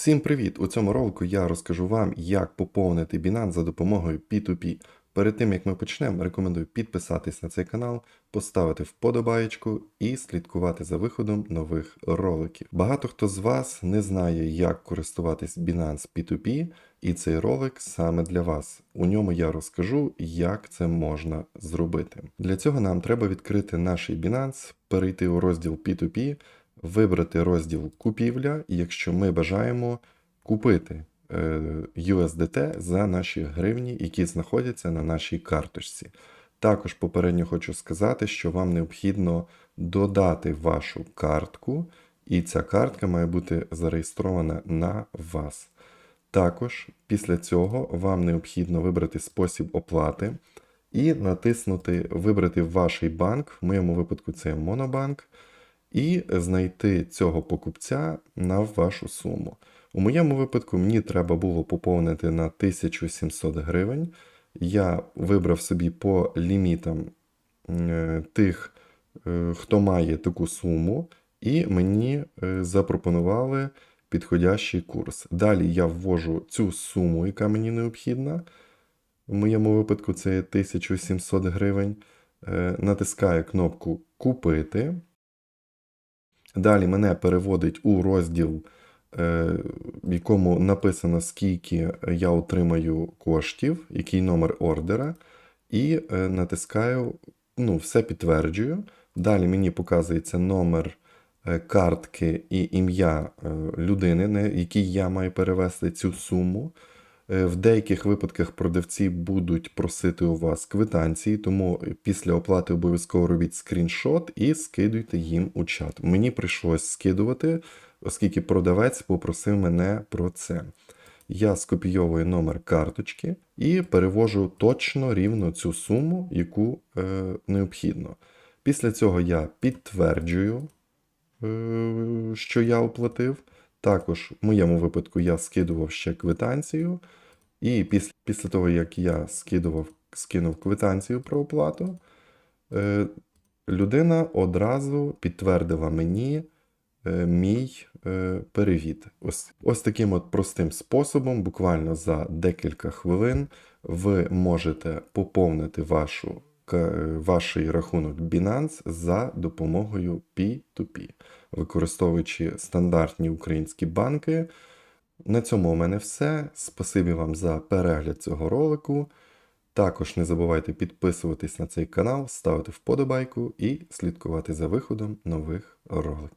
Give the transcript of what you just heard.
Всім привіт! У цьому ролику я розкажу вам, як поповнити Binance за допомогою P2P. Перед тим як ми почнемо, рекомендую підписатись на цей канал, поставити вподобаєчку і слідкувати за виходом нових роликів. Багато хто з вас не знає, як користуватись Binance P2P, і цей ролик саме для вас. У ньому я розкажу, як це можна зробити. Для цього нам треба відкрити наш Binance, перейти у розділ P2P, вибрати розділ купівля, якщо ми бажаємо купити е, USDT за наші гривні, які знаходяться на нашій карточці. Також попередньо хочу сказати, що вам необхідно додати вашу картку, і ця картка має бути зареєстрована на вас. Також після цього вам необхідно вибрати спосіб оплати і натиснути Вибрати ваш банк, в моєму випадку це Монобанк, і знайти цього покупця на вашу суму. У моєму випадку мені треба було поповнити на 1700 гривень. Я вибрав собі по лімітам е, тих, е, хто має таку суму, і мені е, запропонували підходящий курс. Далі я ввожу цю суму, яка мені необхідна. В моєму випадку це 1700 гривень. Натискаю кнопку Купити. Далі мене переводить у розділ, е, в якому написано, скільки я отримаю коштів, який номер ордера, і е, натискаю, ну, все підтверджую. Далі мені показується номер е, картки і ім'я людини, на якій я маю перевести цю суму. Е, В деяких випадках продавці будуть просити у вас квитанції, тому після оплати обов'язково робіть скріншот і скидуйте їм у чат. Мені прийшлось скидувати, оскільки продавець попросив мене про це. Я скопійовую номер карточки і перевожу точно рівно цю суму, яку е, необхідно. Після цього я підтверджую, е, що я оплатив. Також в моєму випадку я скидував ще квитанцію. І після, після того, як я скидував, скинув квитанцію про оплату, е, людина одразу підтвердила мені е, мій е, перевід. Ось, ось таким от простим способом, буквально за декілька хвилин, ви можете поповнити вашу, ваш рахунок Binance за допомогою P2P, використовуючи стандартні українські банки. На цьому у мене все. Спасибі вам за перегляд цього ролику. Також не забувайте підписуватись на цей канал, ставити вподобайку і слідкувати за виходом нових роликів.